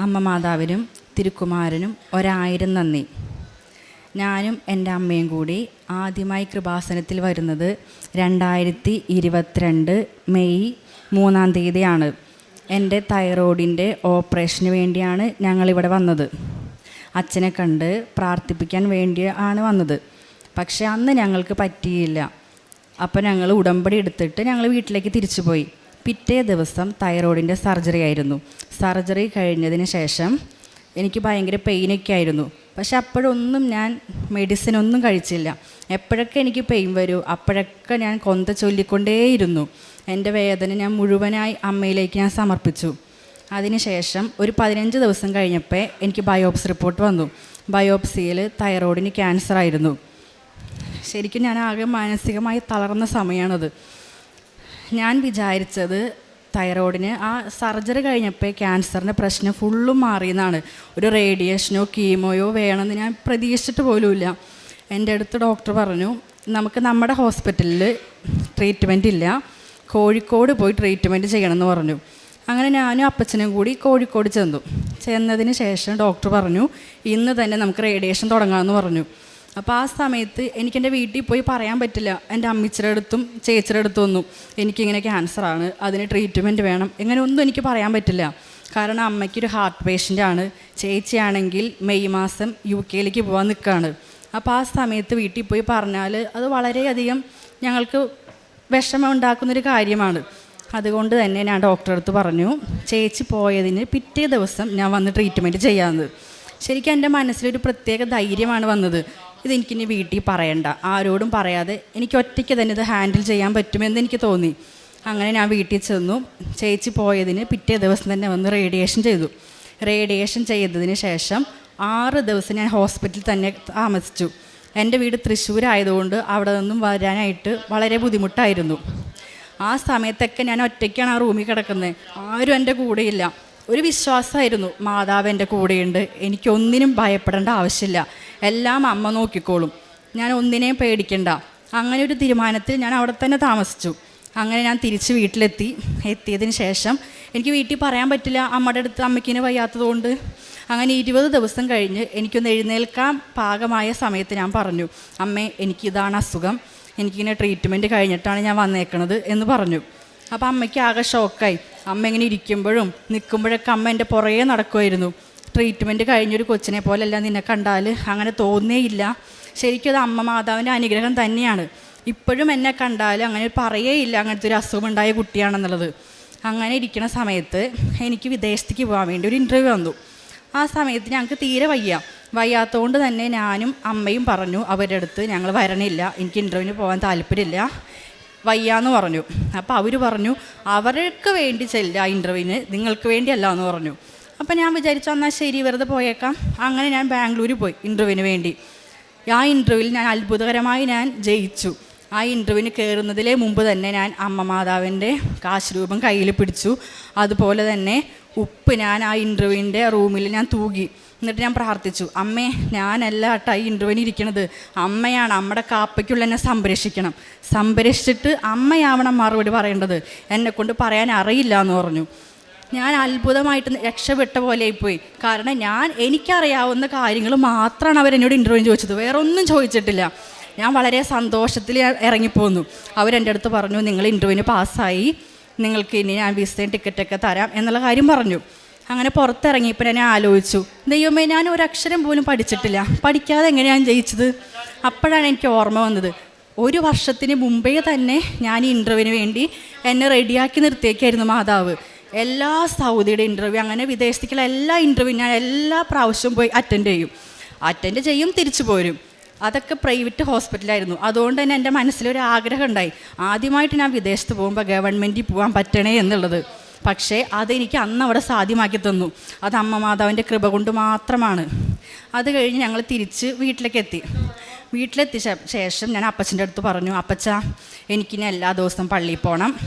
അമ്മ മാതാവിനും തിരുക്കുമാരനും ഒരായിരം നന്ദി. ഞാനും എന്റെ അമ്മയും കൂടി ആദ്യമായി കൃപാസനത്തിൽ വരുന്നത് രണ്ടായിരത്തി ഇരുപത്തിരണ്ട് മെയ് മൂന്നാം തീയതിയാണ്. എന്റെ തൈറോയിഡിന്റെ ഓപ്പറേഷന് വേണ്ടിയാണ് ഞങ്ങളിവിടെ വന്നത്. അച്ഛനെ കണ്ട് പ്രാർത്ഥിപ്പിക്കാൻ വേണ്ടിയാണ് വന്നത്. പക്ഷേ അന്ന് ഞങ്ങൾക്ക് പറ്റിയില്ല. അപ്പോൾ ഞങ്ങൾ ഉടമ്പടി എടുത്തിട്ട് ഞങ്ങൾ വീട്ടിലേക്ക് തിരിച്ചു പോയി പിറ്റേ ദിവസം തൈറോയിഡിന്റെ സർജറി ആയിരുന്നു. സർജറി കഴിഞ്ഞതിന് ശേഷം എനിക്ക് ഭയങ്കര പെയിനൊക്കെ ആയിരുന്നു. പക്ഷെ അപ്പോഴൊന്നും ഞാൻ മെഡിസിൻ ഒന്നും കഴിച്ചില്ല. എപ്പോഴൊക്കെ എനിക്ക് പെയിൻ വരൂ അപ്പോഴൊക്കെ ഞാൻ കൊന്ത ചൊല്ലിക്കൊണ്ടേയിരുന്നു. എന്റെ വേദന ഞാൻ മുഴുവനായി അമ്മയിലേക്ക് ഞാൻ സമർപ്പിച്ചു. അതിനുശേഷം ഒരു പതിനഞ്ച് ദിവസം കഴിഞ്ഞപ്പോൾ എനിക്ക് ബയോപ്സി റിപ്പോർട്ട് വന്നു. ബയോപ്സിയിൽ തൈറോയിഡിന് ക്യാൻസർ ആയിരുന്നു. ശരിക്കും ഞാൻ ആകെ മാനസികമായി തളർന്ന സമയമാണത്. ഞാൻ വിചാരിച്ചത് തൈറോയിഡിന് ആ സർജറി കഴിഞ്ഞപ്പോൾ ക്യാൻസറിന്റെ പ്രശ്നം ഫുള്ളും മാറിയെന്നാണ്. ഒരു റേഡിയേഷനോ കീമോയോ വേണമെന്ന് ഞാൻ പ്രതീക്ഷിച്ചിട്ട് പോലുമില്ല. എന്റെ അടുത്ത് ഡോക്ടർ പറഞ്ഞു നമുക്ക് നമ്മുടെ ഹോസ്പിറ്റലിൽ ട്രീറ്റ്മെന്റ് ഇല്ല. കോഴിക്കോട് പോയി ട്രീറ്റ്മെന്റ് ചെയ്യണമെന്ന് പറഞ്ഞു. അങ്ങനെ ഞാനും അപ്പച്ചനും കൂടി കോഴിക്കോട് ചെന്നു. ചെന്നതിന് ശേഷം ഡോക്ടർ പറഞ്ഞു ഇന്ന് തന്നെ നമുക്ക് റേഡിയേഷൻ തുടങ്ങാമെന്ന് പറഞ്ഞു. അപ്പോൾ ആ സമയത്ത് എനിക്കെന്റെ വീട്ടിൽ പോയി പറയാൻ പറ്റില്ല. എന്റെ അമ്മച്ചിയുടെ അടുത്തും ചേച്ചിയുടെ അടുത്തും ഒന്നും എനിക്കിങ്ങനെ ക്യാൻസറാണ് അതിന് ട്രീറ്റ്മെന്റ് വേണം. ഇങ്ങനെ ഒന്നും എനിക്ക് പറയാൻ പറ്റില്ല. കാരണം അമ്മയ്ക്കൊരു ഹാർട്ട് പേഷ്യന്റ് ആണ്. ചേച്ചിയാണെങ്കിൽ മെയ് മാസം യു കെയിലേക്ക് പോകാൻ നിൽക്കുകയാണ് അപ്പോൾ ആ സമയത്ത് വീട്ടിൽ പോയി പറഞ്ഞാൽ അത് വളരെയധികം ഞങ്ങൾക്ക് വിഷമം ഉണ്ടാക്കുന്നൊരു കാര്യമാണ്. അതുകൊണ്ട് തന്നെ ഞാൻ ഡോക്ടറെ അടുത്ത് പറഞ്ഞു ചേച്ചി പോയതിന് പിറ്റേ ദിവസം ഞാൻ വന്ന് ട്രീറ്റ്മെന്റ് ചെയ്യാമെന്ന് ശരിക്കും എന്റെ മനസ്സിലൊരു പ്രത്യേക ധൈര്യമാണ് വന്നത്. ഇതെനിക്കിനി വീട്ടിൽ പറയണ്ട. ആരോടും പറയാതെ എനിക്ക് ഒറ്റയ്ക്ക് തന്നെ ഇത് ഹാൻഡിൽ ചെയ്യാൻ പറ്റുമെന്ന് എനിക്ക് തോന്നി. അങ്ങനെ ഞാൻ വീട്ടിൽ ചെന്നു. ചേച്ചി പോയതിന് പിറ്റേ ദിവസം തന്നെ വന്ന് റേഡിയേഷൻ ചെയ്തു. റേഡിയേഷൻ ചെയ്തതിന് ശേഷം ആറ് ദിവസം ഞാൻ ഹോസ്പിറ്റലിൽ തന്നെ താമസിച്ചു. എന്റെ വീട് തൃശ്ശൂരായതുകൊണ്ട് അവിടെ നിന്നും വരാനായിട്ട് വളരെ ബുദ്ധിമുട്ടായിരുന്നു. ആ സമയത്തൊക്കെ ഞാൻ ഒറ്റയ്ക്കാണ് ആ റൂമിൽ കിടക്കുന്നത്. ആരും എന്റെ കൂടെയില്ല. ഒരു വിശ്വാസമായിരുന്നു മാതാവ് എന്റെ കൂടെയുണ്ട് എനിക്കൊന്നിനും ഭയപ്പെടേണ്ട ആവശ്യമില്ല. എല്ലാം അമ്മ നോക്കിക്കോളും. ഞാൻ ഒന്നിനെയും പേടിക്കണ്ട. അങ്ങനെ ഒരു തീരുമാനത്തിൽ ഞാൻ അവിടെ തന്നെ താമസിച്ചു. അങ്ങനെ ഞാൻ തിരിച്ച് വീട്ടിലെത്തി. എത്തിയതിന് ശേഷം എനിക്ക് വീട്ടിൽ പറയാൻ പറ്റില്ല അമ്മയുടെ അടുത്ത് അമ്മയ്ക്കിന് വയ്യാത്തതുകൊണ്ട്. അങ്ങനെ ഇരുപത് ദിവസം കഴിഞ്ഞ് എനിക്കൊന്ന് എഴുന്നേൽക്കാൻ പാകമായ സമയത്ത് ഞാൻ പറഞ്ഞു അമ്മേ എനിക്കിതാണ് അസുഖം. എനിക്കിങ്ങനെ ട്രീറ്റ്മെന്റ് കഴിഞ്ഞിട്ടാണ് ഞാൻ വന്നേക്കണത് എന്ന് പറഞ്ഞു. അപ്പോൾ അമ്മയ്ക്ക് ആകെ ഷോക്കായി. അമ്മ ഇങ്ങനെ ഇരിക്കുമ്പോഴും നിൽക്കുമ്പോഴൊക്കെ അമ്മ എന്റെ പുറകെ നടക്കുമായിരുന്നു ട്രീറ്റ്മെന്റ് കഴിഞ്ഞൊരു കൊച്ചിനെ പോലെയല്ല നിന്നെ കണ്ടാൽ. അങ്ങനെ തോന്നേയില്ല ശരിക്കും അത് അമ്മ മാതാവിന്റെ അനുഗ്രഹം തന്നെയാണ്. ഇപ്പോഴും എന്നെ കണ്ടാൽ അങ്ങനെ പറയേയില്ല അങ്ങനത്തെ ഒരു അസുഖം ഉണ്ടായ കുട്ടിയാണെന്നുള്ളത്. അങ്ങനെ ഇരിക്കുന്ന സമയത്ത് എനിക്ക് വിദേശത്തേക്ക് പോകാൻ വേണ്ടി ഒരു ഇന്റർവ്യൂ വന്നു. ആ സമയത്ത് ഞങ്ങൾക്ക് തീരെ വയ്യ. വയ്യാത്തതുകൊണ്ട് തന്നെ ഞാനും അമ്മയും പറഞ്ഞു അവരുടെ അടുത്ത് ഞങ്ങൾ വരണില്ല. എനിക്ക് ഇന്റർവ്യൂവിന് പോകാൻ താല്പര്യമില്ല. വയ്യാന്ന് പറഞ്ഞു. അപ്പോൾ അവർ പറഞ്ഞു അവർക്ക് വേണ്ടി ചെല്ല ആ ഇന്റർവ്യൂവിന് നിങ്ങൾക്ക് വേണ്ടിയല്ല എന്ന് പറഞ്ഞു. അപ്പോൾ ഞാൻ വിചാരിച്ചു എന്നാൽ ശരി വെറുതെ പോയേക്കാം. അങ്ങനെ ഞാൻ ബാംഗ്ലൂർ പോയി ഇന്റർവ്യൂവിന് വേണ്ടി. ആ ഇന്റർവ്യൂവിൽ ഞാൻ അത്ഭുതകരമായി ഞാൻ ജയിച്ചു. ആ ഇന്റർവ്യൂവിന് കയറുന്നതിലേ മുമ്പ് തന്നെ ഞാൻ അമ്മ മാതാവിന്റെ കാശുരൂപം കയ്യിൽ പിടിച്ചു. അതുപോലെ തന്നെ ഉപ്പ് ഞാൻ ആ ഇന്റർവ്യൂവിന്റെ റൂമിൽ ഞാൻ തൂകി. എന്നിട്ട് ഞാൻ പ്രാർത്ഥിച്ചു അമ്മേ ഞാനല്ല കേട്ടോ ഈ ഇന്റർവ്യൂവിന് ഇരിക്കണത്. അമ്മയാണ് അമ്മയുടെ കാപ്പയ്ക്കുള്ള എന്നെ സംരക്ഷിക്കണം. സംരക്ഷിച്ചിട്ട് അമ്മയാവണം മറുപടി പറയേണ്ടത്. എന്നെ കൊണ്ട് പറയാൻ അറിയില്ല എന്ന് പറഞ്ഞു. ഞാൻ അത്ഭുതമായിട്ട് രക്ഷപ്പെട്ട പോലെയായിപ്പോയി കാരണം ഞാൻ എനിക്കറിയാവുന്ന കാര്യങ്ങൾ മാത്രമാണ് അവരെന്നോട് ഇന്റർവ്യൂ ചോദിച്ചത്. വേറെ ഒന്നും ചോദിച്ചിട്ടില്ല. ഞാൻ വളരെ സന്തോഷത്തിൽ ഇറങ്ങിപ്പോന്നു. അവരെന്റെ അടുത്ത് പറഞ്ഞു നിങ്ങൾ ഇന്റർവ്യൂവിന് പാസ്സായി നിങ്ങൾക്ക് ഇനി ഞാൻ വിസയും ടിക്കറ്റൊക്കെ തരാം എന്നുള്ള കാര്യം പറഞ്ഞു. അങ്ങനെ പുറത്തിറങ്ങിയപ്പോൾ ഞാൻ ആലോചിച്ചു ദൈവമേ ഞാൻ ഒരു അക്ഷരം പോലും പഠിച്ചിട്ടില്ല. പഠിക്കാതെ എങ്ങനെയാണ് ജയിച്ചത്? അപ്പോഴാണ് എനിക്ക് ഓർമ്മ വന്നത്. ഒരു വർഷത്തിന് മുമ്പേ തന്നെ ഞാൻ ഇന്റർവ്യൂവിന് വേണ്ടി എന്നെ റെഡിയാക്കി നിർത്തിയേക്കായിരുന്നു മാതാവ്. എല്ലാ സൗദിയുടെ ഇന്റർവ്യൂ അങ്ങനെ വിദേശത്തേക്കുള്ള എല്ലാ ഇന്റർവ്യൂ ഞാൻ എല്ലാ പ്രാവശ്യവും പോയി അറ്റൻഡ് ചെയ്യും. അറ്റൻഡ് ചെയ്യും തിരിച്ചു പോരും. അതൊക്കെ പ്രൈവറ്റ് ഹോസ്പിറ്റലായിരുന്നു അതുകൊണ്ട് തന്നെ എന്റെ മനസ്സിലൊരു ആഗ്രഹം ഉണ്ടായി. ആദ്യമായിട്ട് ഞാൻ വിദേശത്ത് പോകുമ്പോൾ ഗവൺമെന്റിൽ പോകാൻ പറ്റണേ എന്നുള്ളത്. പക്ഷേ അതെനിക്ക് അന്ന് അവിടെ സാധ്യമാക്കി തന്നു. അത് അമ്മ മാതാവിന്റെ കൃപ കൊണ്ട് മാത്രമാണ്. അത് കഴിഞ്ഞ് ഞങ്ങൾ തിരിച്ച് വീട്ടിലേക്ക് എത്തി വീട്ടിലെത്തിയ ശേഷം ഞാൻ അപ്പച്ചന്റെ അടുത്ത് പറഞ്ഞു അപ്പച്ച എനിക്കിനി എല്ലാ ദിവസവും പള്ളിയിൽ പോകണം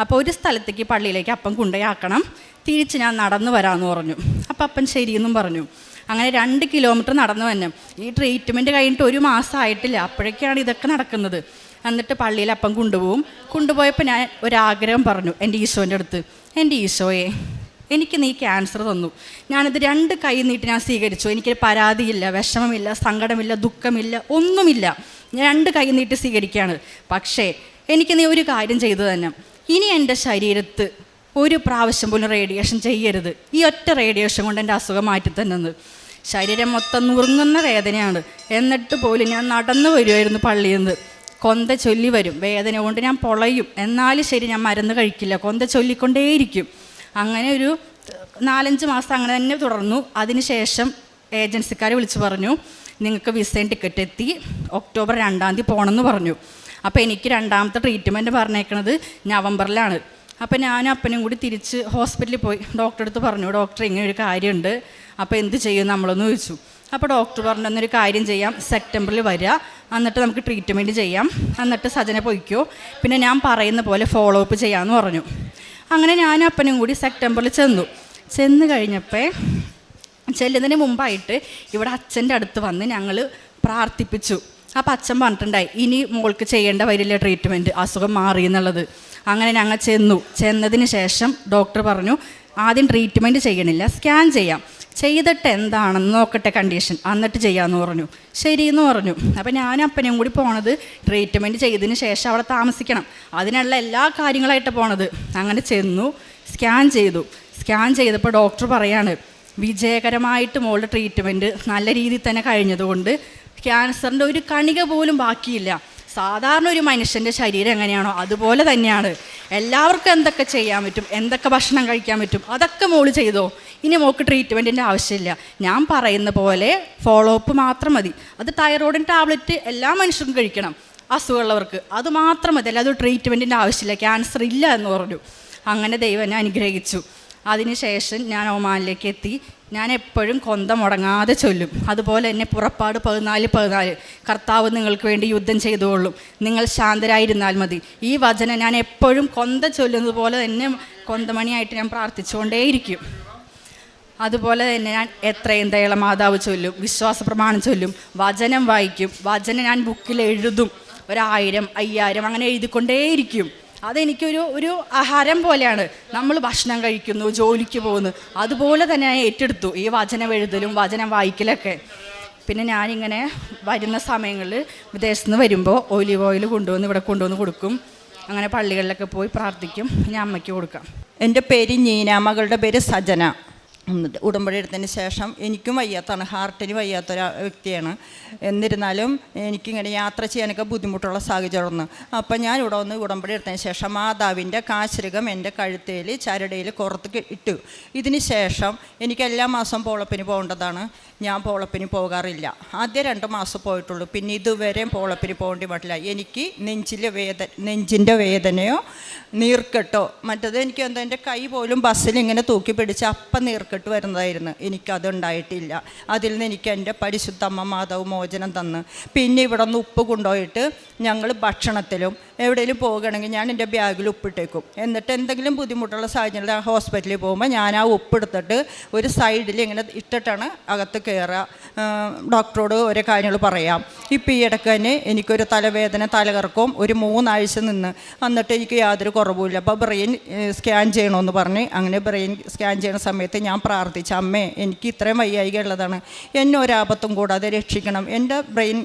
അപ്പോൾ ഒരു സ്ഥലത്തേക്ക് പള്ളിയിലേക്ക് അപ്പം കൊണ്ടുപോയാക്കണം. തിരിച്ച് ഞാൻ നടന്നു വരാമെന്ന് പറഞ്ഞു. അപ്പം അപ്പൻ ശരിയെന്നും പറഞ്ഞു. അങ്ങനെ രണ്ട് കിലോമീറ്റർ നടന്നു തന്നെ. ഈ ട്രീറ്റ്മെന്റ് കഴിഞ്ഞിട്ട് ഒരു മാസം ആയിട്ടില്ല. അപ്പോഴേക്കാണ് ഇതൊക്കെ നടക്കുന്നത്. എന്നിട്ട് പള്ളിയിൽ അപ്പം കൊണ്ടുപോകും. കൊണ്ടുപോയപ്പോൾ ഞാൻ ഒരാഗ്രഹം പറഞ്ഞു എന്റെ ഈശോന്റെ അടുത്ത് എന്റെ ഈശോയെ എനിക്ക് നീ ക്യാൻസർ തന്നു. ഞാനത് രണ്ട് കൈ നീട്ടി ഞാൻ സ്വീകരിച്ചു. എനിക്ക് പരാതിയില്ല വിഷമമില്ല സങ്കടമില്ല ദുഃഖമില്ല ഒന്നുമില്ല. ഞാൻ രണ്ട് കൈ നീട്ടി സ്വീകരിക്കുകയാണ്. പക്ഷേ എനിക്ക് നീ ഒരു കാര്യം ചെയ്തു തന്നെ. ഇനി എന്റെ ശരീരത്ത് ഒരു പ്രാവശ്യം പോലും റേഡിയേഷൻ ചെയ്യരുത്. ഈ ഒറ്റ റേഡിയേഷൻ കൊണ്ട് എന്റെ അസുഖം മാറ്റി തന്നെന്ന് ശരീരം മൊത്തം നുറുങ്ങുന്ന വേദനയാണ്. എന്നിട്ട് പോലും ഞാൻ നടന്നു വരുമായിരുന്നു പള്ളിയിൽ നിന്ന്. കൊന്ത ചൊല്ലി വരും. വേദന കൊണ്ട് ഞാൻ പൊളയും. എന്നാലും ശരി ഞാൻ മരുന്ന് കഴിക്കില്ല. കൊന്ത ചൊല്ലിക്കൊണ്ടേയിരിക്കും. അങ്ങനെ ഒരു നാലഞ്ച് മാസം അങ്ങനെ തന്നെ തുടർന്നു. അതിനുശേഷം ഏജൻസിക്കാർ വിളിച്ച് പറഞ്ഞു നിങ്ങൾക്ക് വിസയും ടിക്കറ്റ് എത്തി. ഒക്ടോബർ രണ്ടാം തീയതി പോകണമെന്ന് പറഞ്ഞു. അപ്പോൾ എനിക്ക് രണ്ടാമത്തെ ട്രീറ്റ്മെന്റ് പറഞ്ഞേക്കണത് നവംബറിലാണ്. അപ്പോൾ ഞാനും അപ്പനും കൂടി തിരിച്ച് ഹോസ്പിറ്റലിൽ പോയി. ഡോക്ടറെ അടുത്ത് പറഞ്ഞു ഡോക്ടർ ഇങ്ങനെ ഒരു കാര്യമുണ്ട്. അപ്പോൾ എന്ത് ചെയ്യും? നമ്മളൊന്ന് ചോദിച്ചു. അപ്പോൾ ഡോക്ടർ പറഞ്ഞു എന്നൊരു കാര്യം ചെയ്യാം. സെപ്റ്റംബറിൽ വരിക എന്നിട്ട് നമുക്ക് ട്രീറ്റ്മെന്റ് ചെയ്യാം. എന്നിട്ട് സജന പൊയ്ക്കോ. പിന്നെ ഞാൻ പറയുന്ന പോലെ ഫോളോ അപ്പ് ചെയ്യാമെന്ന് പറഞ്ഞു. അങ്ങനെ ഞാനും അപ്പനും കൂടി സെപ്റ്റംബറിൽ ചെന്നു. ചെന്ന് കഴിഞ്ഞപ്പോൾ ചെല്ലുന്നതിന് മുമ്പായിട്ട് ഇവിടെ അച്ഛന്റെ അടുത്ത് വന്ന് ഞങ്ങൾ പ്രാർത്ഥിപ്പിച്ചു. അപ്പം അച്ഛൻ പറഞ്ഞിട്ടുണ്ടായി ഇനി മോൾക്ക് ചെയ്യേണ്ട വരില്ല ട്രീറ്റ്മെന്റ് അസുഖം മാറി എന്നുള്ളത്. അങ്ങനെ ഞങ്ങൾ ചെന്നു. ചെന്നതിന് ശേഷം ഡോക്ടർ പറഞ്ഞു ആദ്യം ട്രീറ്റ്മെന്റ് ചെയ്യണില്ല. സ്കാൻ ചെയ്യാം. ചെയ്തിട്ട് എന്താണെന്ന് നോക്കട്ടെ കണ്ടീഷൻ എന്നിട്ട് ചെയ്യാമെന്ന് പറഞ്ഞു. ശരിയെന്ന് പറഞ്ഞു. അപ്പോൾ ഞാൻ അപ്പനെയും കൂടി പോണത് ട്രീറ്റ്മെന്റ് ചെയ്തതിന് ശേഷം അവിടെ താമസിക്കണം. അതിനുള്ള എല്ലാ കാര്യങ്ങളായിട്ട് പോണത്. അങ്ങനെ ചെന്നു സ്കാൻ ചെയ്തു. സ്കാൻ ചെയ്തപ്പോൾ ഡോക്ടർ പറയാണ് വിജയകരമായിട്ട് മോളുടെ ട്രീറ്റ്മെന്റ് നല്ല രീതിയിൽ തന്നെ കഴിഞ്ഞതുകൊണ്ട് ക്യാൻസറിന്റെ ഒരു കണിക പോലും ബാക്കിയില്ല. സാധാരണ ഒരു മനുഷ്യന്റെ ശരീരം എങ്ങനെയാണോ അതുപോലെ തന്നെയാണ്. എല്ലാവർക്കും എന്തൊക്കെ ചെയ്യാൻ പറ്റും? എന്തൊക്കെ ഭക്ഷണം കഴിക്കാൻ പറ്റും? അതൊക്കെ മോൾ ചെയ്തോ? ഇനി മോക്ക് ട്രീറ്റ്മെന്റിന്റെ ആവശ്യമില്ല. ഞാൻ പറയുന്ന പോലെ ഫോളോ അപ്പ് മാത്രം മതി. അത് തൈറോയിഡിന്റെ ടാബ്ലറ്റ് എല്ലാ മനുഷ്യർക്കും കഴിക്കണം. അസുഖമുള്ളവർക്ക് അത് മാത്രം മതി. അല്ലാതെ ട്രീറ്റ്മെന്റിന്റെ ആവശ്യമില്ല. ക്യാൻസർ ഇല്ല എന്ന് പറഞ്ഞു. അങ്ങനെ ദൈവം എന്നെ അനുഗ്രഹിച്ചു. അതിനുശേഷം ഞാൻ ഒമാനിലേക്ക് എത്തി. ഞാൻ എപ്പോഴും കൊന്ത മുടങ്ങാതെ ചൊല്ലും. അതുപോലെ തന്നെ പുറപ്പാട് പതിനാല് പതിനാല്. കർത്താവ് നിങ്ങൾക്ക് വേണ്ടി യുദ്ധം ചെയ്തുകൊള്ളും നിങ്ങൾ ശാന്തരായിരുന്നാൽ മതി. ഈ വചനം ഞാൻ എപ്പോഴും കൊന്ത ചൊല്ലുന്നത് പോലെ തന്നെ കൊന്തമണിയായിട്ട് ഞാൻ പ്രാർത്ഥിച്ചുകൊണ്ടേയിരിക്കും. അതുപോലെ തന്നെ ഞാൻ എത്രയും ദയള മാതാവ് ചൊല്ലും വിശ്വാസ പ്രമാണം ചൊല്ലും വചനം വായിക്കും. വചനം ഞാൻ ബുക്കിൽ എഴുതും. ഒരായിരം അയ്യായിരം അങ്ങനെ എഴുതിക്കൊണ്ടേയിരിക്കും. അതെനിക്കൊരു ഒരു ആഹാരം പോലെയാണ്. നമ്മൾ ഭക്ഷണം കഴിക്കുന്നു ജോലിക്ക് പോകുന്നു. അതുപോലെ തന്നെ ഞാൻ ഏറ്റെടുത്തു ഈ വചനം എഴുതലും വചനം വായിക്കലൊക്കെ. പിന്നെ ഞാനിങ്ങനെ വരുന്ന സമയങ്ങളിൽ വിദേശത്ത് നിന്ന് വരുമ്പോൾ ഒലിവ് ഓയിൽ കൊണ്ടുവന്ന് ഇവിടെ കൊണ്ടുവന്ന് കൊടുക്കും. അങ്ങനെ പള്ളികളിലൊക്കെ പോയി പ്രാർത്ഥിക്കും. ഞാൻ അമ്മയ്ക്ക് കൊടുക്കാം. എന്റെ പേര് നീന മകളുടെ പേര് സജന. ഉടമ്പടി എടുത്തതിന് ശേഷം എനിക്കും വയ്യാത്താണ് ഹാർട്ടിന് വയ്യാത്തൊരു വ്യക്തിയാണ്. എന്നിരുന്നാലും എനിക്കിങ്ങനെ യാത്ര ചെയ്യാനൊക്കെ ബുദ്ധിമുട്ടുള്ള സാഹചര്യമാണ് അപ്പം ഞാൻ ഇവിടെ വന്ന് ഉടമ്പടി എടുത്തതിന് ശേഷം മാതാവിന്റെ കാശരികം എന്റെ കഴുത്തേൽ ചരടയിൽ കുറത്ത് ഇട്ടു. ഇതിന് ശേഷം എനിക്ക് എല്ലാ മാസം പോളപ്പിന് പോകേണ്ടതാണ്. ഞാൻ പോളപ്പിന് പോകാറില്ല. ആദ്യം രണ്ട് മാസം പോയിട്ടുള്ളൂ. പിന്നെ ഇതുവരെയും പോളപ്പിന് പോകേണ്ടി പറ്റില്ല എനിക്ക് നെഞ്ചിലെ വേദന നെഞ്ചിന്റെ വേദനയോ നീർക്കെട്ടോ മറ്റത് എനിക്ക് എന്താ എന്റെ കൈ പോലും ബസ്സിൽ ഇങ്ങനെ തൂക്കി പിടിച്ച് അപ്പം നീർക്കെട്ട് വരുന്നതായിരുന്നു. എനിക്കതുണ്ടായിട്ടില്ല. അതിൽ നിന്ന് എനിക്ക് എന്റെ പരിശുദ്ധ അമ്മ മാതാവ് മോചനം തന്ന്. പിന്നെ ഇവിടെ നിന്ന് ഉപ്പ് കൊണ്ടുപോയിട്ട് ഞങ്ങൾ ഭക്ഷണത്തിലും എവിടെയെങ്കിലും പോകുകയാണെങ്കിൽ ഞാൻ എന്റെ ബാഗിൽ ഉപ്പിട്ടേക്കും. എന്നിട്ട് എന്തെങ്കിലും ബുദ്ധിമുട്ടുള്ള സാഹചര്യത്തിൽ ഹോസ്പിറ്റലിൽ പോകുമ്പോൾ ഞാൻ ആ ഉപ്പെടുത്തിട്ട് ഒരു സൈഡിൽ ഇങ്ങനെ ഇട്ടിട്ടാണ് അകത്ത് കയറുക. ഡോക്ടറോട് ഓരോ കാര്യങ്ങൾ പറയാം. ഇപ്പം ഈ ഇടയ്ക്ക് തന്നെ എനിക്കൊരു തലവേദന തലകറക്കവും ഒരു മൂന്നാഴ്ച നിന്ന്. എന്നിട്ട് എനിക്ക് യാതൊരു കുറവുമില്ല. അപ്പോൾ ബ്രെയിൻ സ്കാൻ ചെയ്യണമെന്ന് പറഞ്ഞ് അങ്ങനെ ബ്രെയിൻ സ്കാൻ ചെയ്യുന്ന സമയത്ത് ഞാൻ പ്രാർത്ഥിച്ച അമ്മേ എനിക്ക് ഇത്രയും വയ്യായിക ഉള്ളതാണ് എന്നെ ഒരാപത്തും കൂടാതെ രക്ഷിക്കണം. എന്റെ ബ്രെയിൻ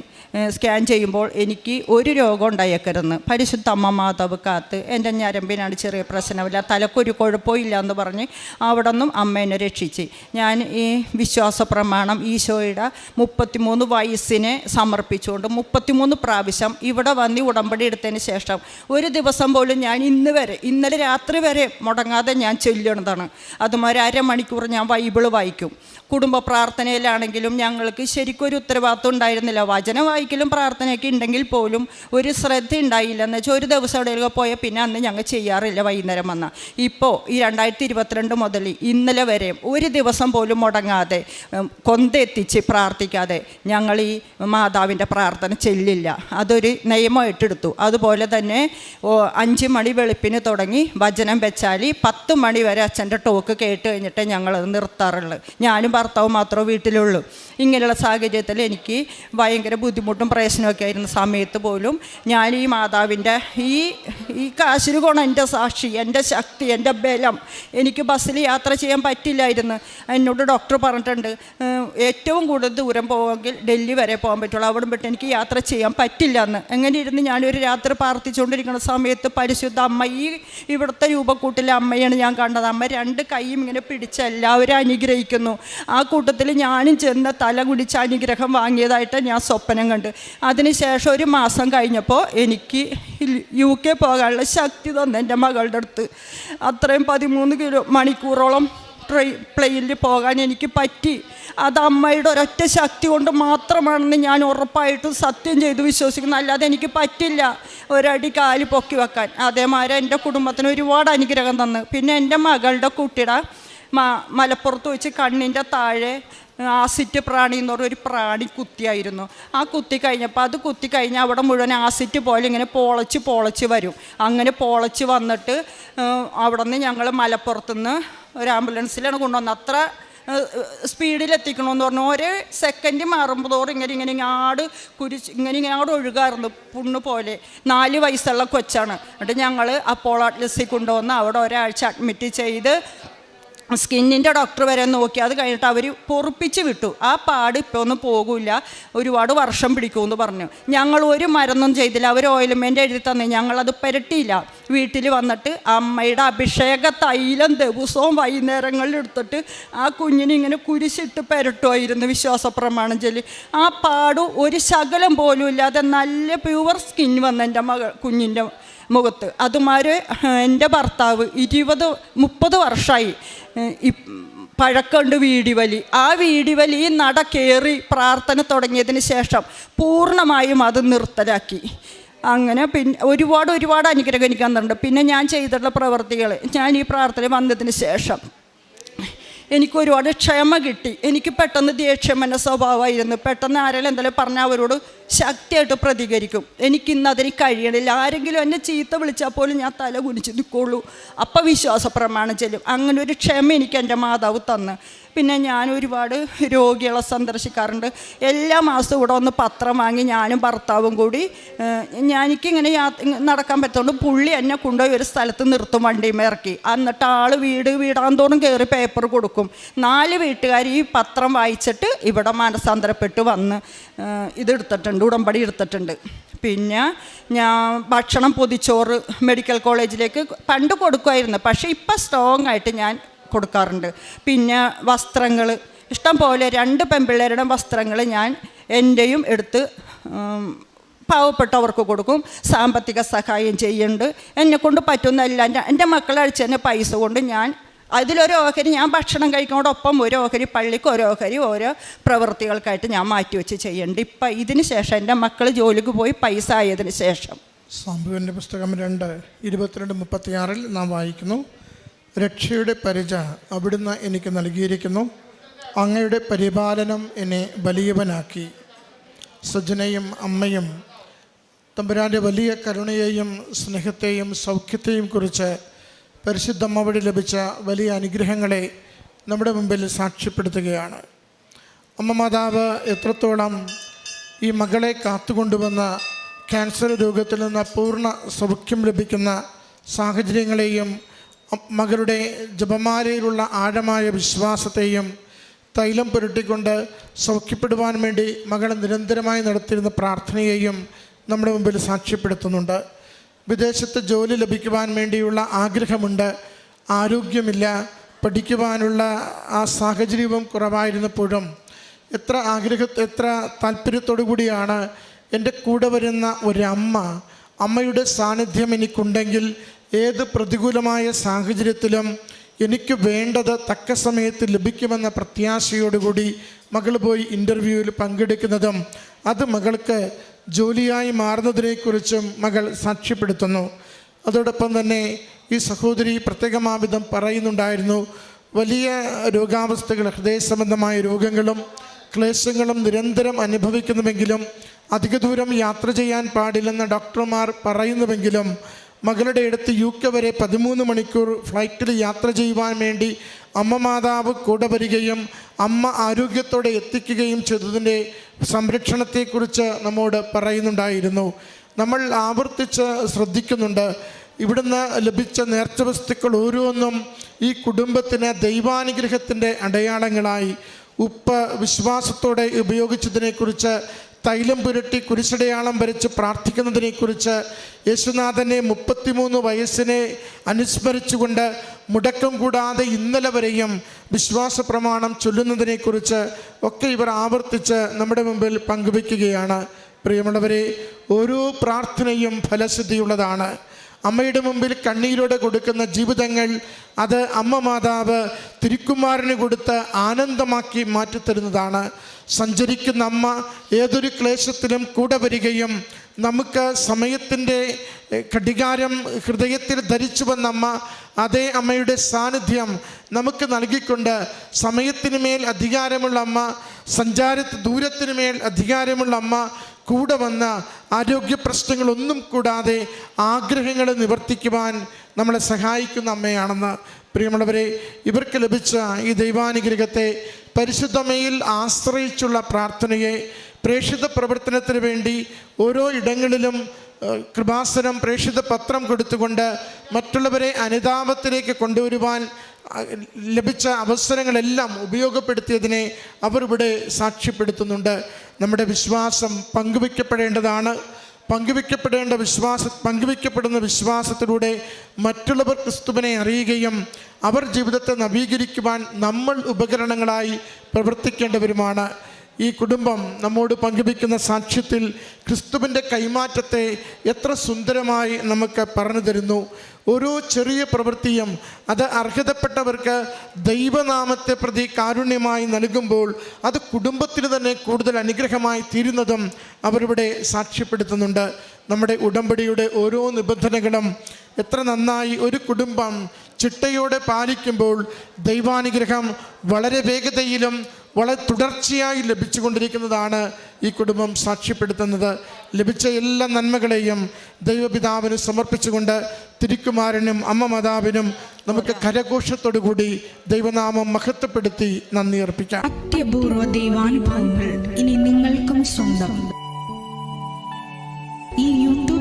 സ്കാൻ ചെയ്യുമ്പോൾ എനിക്ക് ഒരു രോഗം ഉണ്ടായേക്കരുന്ന് പരിശുദ്ധ അമ്മ മാതാവ് കാത്ത് എന്റെ ഞരമ്പിനാണ് ചെറിയ പ്രശ്നമില്ല. തലക്കൊരു കുഴപ്പവും ഇല്ല എന്ന് പറഞ്ഞ് അവിടെ നിന്നും അമ്മ എന്നെ രക്ഷിച്ച്. ഞാൻ ഈ വിശ്വാസ പ്രമാണം ഈശോയുടെ മുപ്പത്തിമൂന്ന് വയസ്സിനെ സമർപ്പിച്ചുകൊണ്ട് മുപ്പത്തിമൂന്ന് പ്രാവശ്യം ഇവിടെ വന്ന് ഉടമ്പടി എടുത്തതിന് ശേഷം ഒരു ദിവസം പോലും ഞാൻ ഇന്ന് വരെ ഇന്നലെ രാത്രി വരെ മുടങ്ങാതെ ഞാൻ ചൊല്ലണതാണ് അതുമാതിരി അരമണിക്കൂർ ഞാൻ ബൈബിൾ വായിക്കും. കുടുംബ പ്രാർത്ഥനയിലാണെങ്കിലും ഞങ്ങൾക്ക് ശരിക്കും ഒരു ഉത്തരവാദിത്വം ഉണ്ടായിരുന്നില്ല. വചനം വായിക്കലും പ്രാർത്ഥനയൊക്കെ ഉണ്ടെങ്കിൽ പോലും ഒരു ശ്രദ്ധ ഉണ്ടായില്ല. എന്ന് വെച്ചാൽ ഒരു ദിവസം എവിടെയൊക്കെ പോയാൽ പിന്നെ അന്ന് ഞങ്ങൾ ചെയ്യാറില്ല വൈകുന്നേരം വന്ന. ഇപ്പോൾ ഈ രണ്ടായിരത്തി ഇരുപത്തിരണ്ട് മുതൽ ഇന്നലെ വരെ ഒരു ദിവസം പോലും മുടങ്ങാതെ കൊന്തെത്തിച്ച് പ്രാർത്ഥിക്കാതെ ഞങ്ങൾ ഈ മാതാവിന്റെ പ്രാർത്ഥന ചെല്ലില്ല. അതൊരു നിയമമായിട്ടെടുത്തു അതുപോലെ തന്നെ അഞ്ച് മണി വെളുപ്പിന് തുടങ്ങി വചനം വെച്ചാൽ പത്ത് മണി വരെ അച്ഛന്റെ ടോക്ക് കേട്ട് കഴിഞ്ഞിട്ട് ഞങ്ങൾ ചെയ്യാറുള്ളത് നിർത്താറുള്ളത്. ഞാനും ഭർത്താവും മാത്രമേ വീട്ടിലുള്ളൂ. ഇങ്ങനെയുള്ള സാഹചര്യത്തിൽ എനിക്ക് ഭയങ്കര ബുദ്ധിമുട്ടും പ്രശ്നമൊക്കെ ആയിരുന്ന സമയത്ത് പോലും ഞാൻ ഈ മാതാവിന്റെ ഈ ഈ കാശിന് ഗുണം എന്റെ സാക്ഷി എന്റെ ശക്തി എന്റെ ബലം എനിക്ക് ബസ്സിൽ യാത്ര ചെയ്യാൻ പറ്റില്ലായിരുന്നു. എന്നോട് ഡോക്ടർ പറഞ്ഞിട്ടുണ്ട് ഏറ്റവും കൂടുതൽ ദൂരം പോവുമെങ്കിൽ ഡൽഹി വരെ പോകാൻ പറ്റുള്ളൂ. അവിടെ വിട്ട് എനിക്ക് യാത്ര ചെയ്യാൻ പറ്റില്ല എന്ന് അങ്ങനെ ഇരുന്ന് ഞാനൊരു രാത്രി പ്രാർത്ഥിച്ചുകൊണ്ടിരിക്കുന്ന സമയത്ത് പരിശുദ്ധ അമ്മ ഈ ഇവിടുത്തെ രൂപക്കൂട്ടിലെ അമ്മയാണ് ഞാൻ കണ്ടത്. അമ്മ രണ്ട് കൈയും ഇങ്ങനെ പിടിച്ച് എല്ലാവരും അനുഗ്രഹിക്കുന്നു. ആ കൂട്ടത്തിൽ ഞാനും ചെന്ന് തല കുടിച്ച് അനുഗ്രഹം വാങ്ങിയതായിട്ട് ഞാൻ സ്വപ്നം കണ്ട്. അതിനുശേഷം ഒരു മാസം കഴിഞ്ഞപ്പോൾ എനിക്ക് യു കെ പോകാനുള്ള ശക്തി തന്നു എന്റെ മകളുടെ അടുത്ത്. അത്രയും പതിമൂന്ന് കിലോ മണിക്കൂറോളം ട്രെയിൻ പ്ലെയിനിൽ പോകാൻ എനിക്ക് പറ്റി. അത് അമ്മയുടെ ഒരൊറ്റ ശക്തി കൊണ്ട് മാത്രമാണെന്ന് ഞാൻ ഉറപ്പായിട്ടും സത്യം ചെയ്ത് വിശ്വസിക്കുന്നു. അല്ലാതെ എനിക്ക് പറ്റില്ല ഒരടി കാൽ പൊക്കി വെക്കാൻ. അതേമാതിരി എന്റെ കുടുംബത്തിന് ഒരുപാട് അനുഗ്രഹം തന്നു. പിന്നെ എന്റെ മകളുടെ കുട്ടിയുടെ മലപ്പുറത്ത് വെച്ച് കണ്ണിന്റെ താഴെ ആസിറ്റ് പ്രാണി എന്ന് പറഞ്ഞ ഒരു പ്രാണി കുത്തിയായിരുന്നു. ആ കുത്തി കഴിഞ്ഞപ്പോൾ അത് കുത്തി കഴിഞ്ഞാൽ അവിടെ മുഴുവൻ ആസിറ്റ് പോലെ ഇങ്ങനെ പോളച്ച് പോളച്ച് വരും. അങ്ങനെ പോളച്ച് വന്നിട്ട് അവിടെ നിന്ന് ഞങ്ങൾ മലപ്പുറത്തുനിന്ന് ഒരു ആംബുലൻസിലാണ് കൊണ്ടുവന്നത്. അത്ര സ്പീഡിൽ എത്തിക്കണമെന്ന് പറഞ്ഞു. ഒരേ സെക്കൻഡ് മാറുമ്പോൾ തോറും ഇങ്ങനെ ഇങ്ങനെ ഇങ്ങാട് കുരിച്ച് ഇങ്ങനെ ഇങ്ങാട് ഒഴുകാറുണ്ട് പുണ്ണ് പോലെ. നാല് വയസ്സുള്ള കൊച്ചാണ്. എന്നിട്ട് ഞങ്ങൾ അപ്പോൾ അറ്റ്ലസിൽ കൊണ്ടുവന്ന് അവിടെ ഒരാഴ്ച അഡ്മിറ്റ് ചെയ്ത് സ്കിന്നിന്റെ ഡോക്ടർ വരെ നോക്കി. അത് കഴിഞ്ഞിട്ട് അവർ പൊറുപ്പിച്ച് വിട്ടു. ആ പാട് ഇപ്പോൾ ഒന്നും പോകില്ല. ഒരുപാട് വർഷം പിടിക്കുമെന്ന് പറഞ്ഞു. ഞങ്ങൾ ഒരു മരുന്നും ചെയ്തില്ല. അവർ ഓയിൽമെന്റ് എഴുതി തന്നെ. ഞങ്ങളത് പുരട്ടിയില്ല. വീട്ടിൽ വന്നിട്ട് അമ്മയുടെ അഭിഷേക തൈലം ദിവസവും വൈകുന്നേരങ്ങളിൽ എടുത്തിട്ട് ആ കുഞ്ഞിനെ ഇങ്ങനെ കുരിശിട്ട് പുരട്ടുമായിരുന്നു വിശ്വാസ പ്രമാണം ചൊല്ലി. ആ പാട് ഒരു ശകലം പോലും ഇല്ലാതെ നല്ല പ്യുവർ സ്കിൻ വന്ന എന്റെ മകൾ കുഞ്ഞിന്റെ മുഖത്ത്. അതുമാര് എന്റെ ഭർത്താവ് ഇരുപത് മുപ്പത് വർഷമായി പഴക്കമുണ്ട് വീടിവലി. ആ വീടിവലി നട കയറി പ്രാർത്ഥന തുടങ്ങിയതിന് ശേഷം പൂർണമായും അത് നിർത്തലാക്കി. അങ്ങനെ പിന്നെ ഒരുപാട് ഒരുപാട് അനുഗ്രഹം എനിക്ക് തന്നിട്ടുണ്ട്. പിന്നെ ഞാൻ ചെയ്തിട്ടുള്ള പ്രവർത്തികൾ ഞാൻ ഈ പ്രാർത്ഥന വന്നതിന് ശേഷം എനിക്ക് ഒരുപാട് ക്ഷമ കിട്ടി. എനിക്ക് പെട്ടെന്ന് ദേഷ്യം എന്ന സ്വഭാവമായിരുന്നു. പെട്ടെന്ന് ആരെങ്കിലും എന്തെങ്കിലും പറഞ്ഞാൽ അവരോട് ശക്തിയായിട്ട് പ്രതികരിക്കും. എനിക്കിന്ന് അതിന് കഴിയണില്ല. ആരെങ്കിലും എന്നെ ചീത്ത വിളിച്ചാൽ പോലും ഞാൻ തല കുനിച്ച് നിൽക്കുള്ളൂ. അപ്പം വിശ്വാസ പ്രമാണം ചെല്ലും. അങ്ങനെ ഒരു ക്ഷമ എനിക്ക് എന്റെ മാതാവ് തന്ന്. പിന്നെ ഞാൻ ഒരുപാട് രോഗികളെ സന്ദർശിക്കാറുണ്ട്. എല്ലാ മാസവും ഇവിടെ ഒന്ന് പത്രം വാങ്ങി ഞാനും ഭർത്താവും കൂടി ഞാനിക്കിങ്ങനെ യാ നടക്കാൻ പറ്റുള്ളൂ പുള്ളി എന്നെ കൊണ്ടുപോയി ഒരു സ്ഥലത്ത് നിർത്തും വണ്ടിയും ഇറക്കി. എന്നിട്ട് ആൾ വീട് വീടാന്തോറും കയറി പേപ്പർ കൊടുക്കും. നാല് വീട്ടുകാർ ഈ പത്രം വായിച്ചിട്ട് ഇവിടെ മാനസാന്തരപ്പെട്ട് വന്ന്. ഇതെടുത്തിട്ടുണ്ട് ഉടമ്പടി എടുത്തിട്ടുണ്ട്. പിന്നെ ഞാൻ ഭക്ഷണം പൊതിച്ചോറ് മെഡിക്കൽ കോളേജിലേക്ക് പണ്ട് കൊടുക്കുമായിരുന്നു. പക്ഷേ ഇപ്പം സ്ട്രോങ് ആയിട്ട് ഞാൻ കൊടുക്കാറുണ്ട്. പിന്നെ വസ്ത്രങ്ങൾ ഇഷ്ടം പോലെ രണ്ട് പെൺപിള്ളേരുടെ വസ്ത്രങ്ങൾ ഞാൻ എന്റെയും എടുത്ത് പാവപ്പെട്ടവർക്ക് കൊടുക്കും. സാമ്പത്തിക സഹായം ചെയ്യുന്നുണ്ട്. എന്നെക്കൊണ്ട് പറ്റുന്നതല്ല എന്റെ- എന്റെ മക്കളെ അടിച്ച് തന്നെ പൈസ കൊണ്ട് ഞാൻ അതിലൊരു ഓഹരി ഞാൻ ഭക്ഷണം കഴിക്കുന്നതോടൊപ്പം ഒരു ഓഹരി പള്ളിക്ക് ഒരു ഓഹരി ഓരോ പ്രവൃത്തികൾക്കായിട്ട് ഞാൻ മാറ്റിവെച്ച് ചെയ്യുന്നുണ്ട്. ഇപ്പം ഇതിന് ശേഷം എന്റെ മക്കൾ ജോലിക്ക് പോയി പൈസ ആയതിന് ശേഷം. സാമ്പുവിന്റെ പുസ്തകം രണ്ട് ഇരുപത്തിരണ്ട് മുപ്പത്തിയാറിൽ നാം വായിക്കുന്നു. രക്ഷയുടെ പരിച അവിടുന്ന് എനിക്ക് നൽകിയിരിക്കുന്നു. അങ്ങയുടെ പരിപാലനം എന്നെ വലിയവനാക്കി. സജ്ജനയും അമ്മയും തമ്പുരാന്റെ വലിയ കരുണയെയും സ്നേഹത്തെയും സൗഖ്യത്തെയും കുറിച്ച് പരിശുദ്ധമ്മ വഴി ലഭിച്ച വലിയ അനുഗ്രഹങ്ങളെ നമ്മുടെ മുമ്പിൽ സാക്ഷ്യപ്പെടുത്തുകയാണ്. അമ്മ മാതാവ് എത്രത്തോളം ഈ മകളെ കാത്തുകൊണ്ടുവന്ന ക്യാൻസർ രോഗത്തിൽ നിന്ന് പൂർണ സൗഖ്യം ലഭിക്കുന്ന സാഹചര്യങ്ങളെയും മകളുടെ ജപമാലയിലുള്ള ആഴമായ വിശ്വാസത്തെയും തൈലം പുരട്ടിക്കൊണ്ട് സൗഖ്യപ്പെടുവാൻ വേണ്ടി മകൾ നിരന്തരമായി നടത്തിയിരുന്ന പ്രാർത്ഥനയെയും നമ്മുടെ മുമ്പിൽ സാക്ഷ്യപ്പെടുത്തുന്നുണ്ട്. വിദേശത്ത് ജോലി ലഭിക്കുവാൻ വേണ്ടിയുള്ള ആഗ്രഹമുണ്ട്. ആരോഗ്യമില്ല. പഠിക്കുവാനുള്ള ആ സാഹചര്യവും കുറവായിരുന്നപ്പോഴും. എത്ര ആഗ്രഹ എത്ര താല്പര്യത്തോടു കൂടിയാണ് എന്റെ കൂടെ വരുന്ന ഒരമ്മ അമ്മയുടെ സാന്നിധ്യം എനിക്കുണ്ടെങ്കിൽ ഏത് പ്രതികൂലമായ സാഹചര്യത്തിലും എനിക്ക് വേണ്ടത് തക്ക സമയത്ത് ലഭിക്കുമെന്ന പ്രത്യാശയോടുകൂടി മകൾ പോയി ഇന്റർവ്യൂവിൽ പങ്കെടുക്കുന്നതും അത് മകൾക്ക് ജോലിയായി മാറുന്നതിനെക്കുറിച്ചും മകൾ സാക്ഷ്യപ്പെടുത്തുന്നു. അതോടൊപ്പം തന്നെ ഈ സഹോദരി പ്രത്യേകമാവിധം പറയുന്നുണ്ടായിരുന്നു വലിയ രോഗാവസ്ഥകൾ ഹൃദയ സംബന്ധമായ രോഗങ്ങളും ക്ലേശങ്ങളും നിരന്തരം അനുഭവിക്കുന്നുവെങ്കിലും അധിക ദൂരം യാത്ര ചെയ്യാൻ പാടില്ലെന്ന് ഡോക്ടർമാർ പറയുന്നുവെങ്കിലും മകളുടെ അടുത്ത് യു കെ വരെ പതിമൂന്ന് മണിക്കൂർ ഫ്ലൈറ്റിൽ യാത്ര ചെയ്യുവാൻ വേണ്ടി അമ്മ മാതാവ് കൂടെ വരികയും അമ്മ ആരോഗ്യത്തോടെ എത്തിക്കുകയും ചെയ്തതിന്റെ സംരക്ഷണത്തെക്കുറിച്ച് നമ്മോട് പറയുന്നുണ്ടായിരുന്നു. നമ്മൾ ആവർത്തിച്ച് ശ്രദ്ധിക്കുന്നുണ്ട്. ഇവിടുന്ന് ലഭിച്ച നേർച്ച വസ്തുക്കൾ ഓരോന്നും ഈ കുടുംബത്തിന് ദൈവാനുഗ്രഹത്തിന്റെ അടയാളങ്ങളായി. ഉപ്പ് വിശ്വാസത്തോടെ ഉപയോഗിച്ചതിനെക്കുറിച്ച് തൈലം പുരട്ടി കുരിശടയാളം വരച്ച് പ്രാർത്ഥിക്കുന്നതിനെക്കുറിച്ച് യേശുനാഥനെ മുപ്പത്തിമൂന്ന് വയസ്സിനെ അനുസ്മരിച്ചുകൊണ്ട് മുടക്കം കൂടാതെ ഇന്നലെ വരെയും വിശ്വാസ പ്രമാണം ചൊല്ലുന്നതിനെക്കുറിച്ച് ഒക്കെ ഇവർ ആവർത്തിച്ച് നമ്മുടെ മുമ്പിൽ പങ്കുവയ്ക്കുകയാണ്. പ്രിയമുള്ളവരെ ഓരോ പ്രാർത്ഥനയും ഫലസിദ്ധിയുള്ളതാണ് അമ്മയുടെ മുമ്പിൽ കണ്ണീരോടെ കൊടുക്കുന്ന ജീവിതങ്ങൾ അത് അമ്മ മാതാവ് തിരുക്കുമാരന് കൊടുത്ത് ആനന്ദമാക്കി മാറ്റിത്തരുന്നതാണ്. സഞ്ചരിക്കുന്ന അമ്മ ഏതൊരു ക്ലേശത്തിലും കൂടെ വരികയും നമുക്ക് സമയത്തിന്റെ ഘടികാരം ഹൃദയത്തിൽ ധരിച്ചു വന്ന അമ്മ അതേ അമ്മയുടെ സാന്നിധ്യം നമുക്ക് നൽകിക്കൊണ്ട് സമയത്തിന് മേൽ അധികാരമുള്ള അമ്മ സഞ്ചാരത്ത് ദൂരത്തിന് മേൽ അധികാരമുള്ള അമ്മ കൂടെ വന്ന ആരോഗ്യ പ്രശ്നങ്ങളൊന്നും കൂടാതെ ആഗ്രഹങ്ങൾ നിവർത്തിക്കുവാൻ നമ്മളെ സഹായിക്കുന്ന അമ്മയാണെന്ന് പ്രിയമുള്ളവരെ ഇവർക്ക് ലഭിച്ച ഈ ദൈവാനുഗ്രഹത്തെ പരിശുദ്ധമയിൽ ആശ്രയിച്ചുള്ള പ്രാർത്ഥനയെ പ്രേക്ഷിത പ്രവർത്തനത്തിന് വേണ്ടി ഓരോ ഇടങ്ങളിലും കൃപാസനം പ്രേക്ഷിത പത്രം കൊടുത്തുകൊണ്ട് മറ്റുള്ളവരെ അനുതാപത്തിലേക്ക് കൊണ്ടുവരുവാൻ ലഭിച്ച അവസരങ്ങളെല്ലാം ഉപയോഗപ്പെടുത്തിയതിനെ അവരിവിടെ സാക്ഷ്യപ്പെടുത്തുന്നുണ്ട്. നമ്മുടെ വിശ്വാസം പങ്കുവയ്ക്കപ്പെടേണ്ടതാണ്. പങ്കുവയ്ക്കപ്പെടേണ്ട വിശ്വാസ പങ്കുവയ്ക്കപ്പെടുന്ന വിശ്വാസത്തിലൂടെ മറ്റുള്ളവർ ക്രിസ്തുവിനെ അറിയുകയും അവർ ജീവിതത്തെ നവീകരിക്കുവാൻ നമ്മൾ ഉപകരണങ്ങളായി പ്രവർത്തിക്കേണ്ടവരുമാണ്. ഈ കുടുംബം നമ്മോട് പങ്കുവയ്ക്കുന്ന സാക്ഷ്യത്തിൽ ക്രിസ്തുവിന്റെ കൈമാറ്റത്തെ എത്ര സുന്ദരമായി നമുക്ക് പറഞ്ഞു തരുന്നു. ഓരോ ചെറിയ പ്രവൃത്തിയും അത് അർഹതപ്പെട്ടവർക്ക് ദൈവനാമത്തെ പ്രതി കാരുണ്യമായി നൽകുമ്പോൾ അത് കുടുംബത്തിന് തന്നെ കൂടുതൽ അനുഗ്രഹമായി തീരുന്നതും അവരിവിടെ സാക്ഷ്യപ്പെടുത്തുന്നുണ്ട്. നമ്മുടെ ഉടമ്പടിയുടെ ഓരോ നിബന്ധനകളും എത്ര നന്നായി ഒരു കുടുംബം ചിട്ടയോടെ പാലിക്കുമ്പോൾ ദൈവാനുഗ്രഹം വളരെ വേഗതയിലും വളരെ തുടർച്ചയായി ലഭിച്ചുകൊണ്ടിരിക്കുന്നതാണ് ഈ കുടുംബം സാക്ഷ്യപ്പെടുത്തുന്നത്. ലഭിച്ച എല്ലാ നന്മകളെയും ദൈവപിതാവിന് സമർപ്പിച്ചുകൊണ്ട് തിരുക്കുമാരനും അമ്മ മാതാവിനും നമുക്ക് കരഘോഷത്തോടുകൂടി ദൈവനാമം മഹത്വപ്പെടുത്തി നന്ദി അർപ്പിക്കാം. അത്യപൂർവ ദൈവാനുഭവങ്ങൾ ഇനി നിങ്ങൾക്കും സ്വന്തം.